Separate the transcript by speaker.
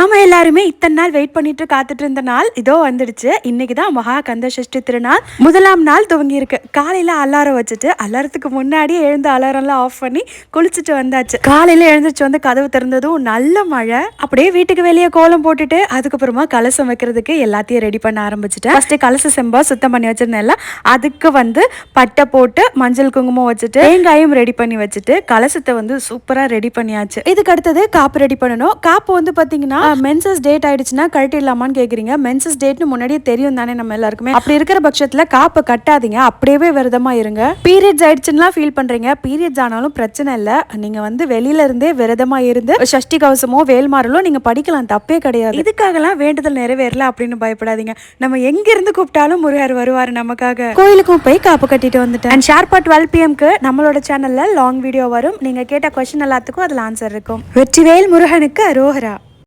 Speaker 1: நாம் எல்லாருமே இத்தனை நாள் வெயிட் பண்ணிட்டு காத்துட்டு இருந்த நாள் இதோ வந்துடுச்சு. இன்னைக்கு தான் மகா கந்த சஷ்டி திருநாள். முதலாம் நாள் துவங்கி இருக்கு. காலையில அலாரம் வச்சுட்டு அலாரத்துக்கு முன்னாடியே எழுந்து அலாரம்லாம் ஆஃப் பண்ணி குளிச்சுட்டு வந்தாச்சு. காலையில எழுந்திரிச்சு வந்து கதவு திறந்ததும் நல்ல மழை. அப்படியே வீட்டுக்கு வெளியே கோலம் போட்டுட்டு அதுக்கப்புறமா கலசம் வைக்கிறதுக்கு எல்லாத்தையும் ரெடி பண்ண ஆரம்பிச்சுட்டேன். ஃபர்ஸ்ட் கலச செம்பா சுத்தம் பண்ணி வச்சிருந்தேன்ல அதுக்கு வந்து பட்டை போட்டு மஞ்சள் குங்குமம் வச்சுட்டு தேங்காயும் ரெடி பண்ணி வச்சுட்டு கலசத்தை வந்து சூப்பரா ரெடி பண்ணியாச்சு. இதுக்கு அடுத்தது காப்பு ரெடி பண்ணணும். காப்பு வந்து பாத்தீங்கன்னா மென்சஸ் டேட் ஆயிடுச்சுன்னா கழட்டிடலாமான்னு கேக்குறீங்க. மென்சஸ் டேட்னு முன்னாடியே தெரியும் தானே நம்ம எல்லாருக்குமே. அப்படி இருக்கிற பட்சத்துல காப்பை கட்டாதீங்க. அப்படியே விரதமா இருங்க. பீரியட்ஸ் ஆயிடுச்சுன்னா ஃபீல் பண்றீங்க. பீரியட்ஸ் ஆனாலும் பிரச்சனை இல்ல. நீங்க வந்து வெளியில இருந்தே விரதமா இருந்து சஷ்டி கவசமோ வேல்மாறலோ நீங்க படிக்கலாம். தப்பே கிடையாது. இதுக்காகலாம் வேண்டுதல் நிறைவேறல அப்படின்னு பயப்படாதீங்க. நம்ம எங்க இருந்து கூப்பிட்டாலும் முருகர் வருவாரு நமக்காக. கோயிலுக்கும் போய் காப்பு கட்டிட்டு வந்துட்டேன். அண்ட் ஷார்ப்பா டுவெல் பிஎம்க்கு நம்மளோட சேனல்ல லாங் வீடியோ வரும். நீங்க கேட்ட கொஸ்டின் எல்லாத்துக்கும் அதுல ஆன்சர் இருக்கும். வெற்றிவேல் முருகனுக்கு அரோகரா.